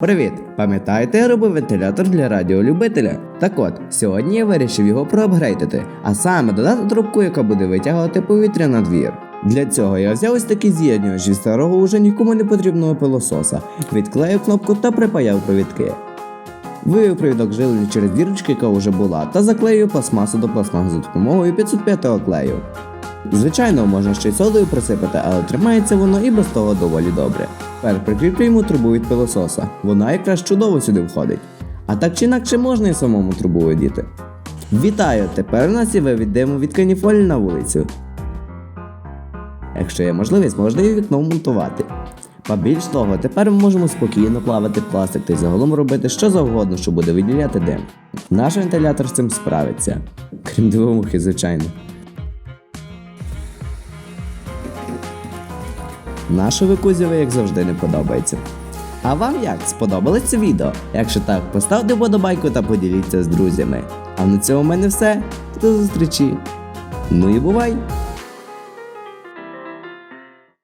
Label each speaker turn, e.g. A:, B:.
A: Привіт! Пам'ятаєте, я робив вентилятор для радіолюбителя? Так от, сьогодні я вирішив його проапгрейдити, а саме додати трубку, яка буде витягувати повітря на двір. Для цього я взяв ось такий з'єднювач від старого уже нікому не потрібного пилососа, відклеїв кнопку та припаяв провідки. Вивів провідок жилення через дірочку, яка вже була, та заклею пластмасу до пластмасу за допомогою 505 клею. Звичайно, можна ще й содою присипати, але тримається воно і без того доволі добре. Тепер прикріплюємо трубу від пилососа. Вона якраз чудово сюди входить. А так чи інакше можна і самому трубу одіти. Вітаю! Тепер у нас є вивідемо від каніфолі на вулицю. Якщо є можливість, можна і вікно монтувати. Па більш того, тепер ми можемо спокійно плавати пластик та й загалом робити що завгодно, що буде виділяти дим. Наш вентилятор з цим справиться. Крім дивомухи, звичайно. Нашому Кузєві, як завжди, не подобається. А вам як? Сподобалось це відео? Якщо так, поставте вподобайку та поділіться з друзями. А на цьому в мене все. До зустрічі. Ну і бувай!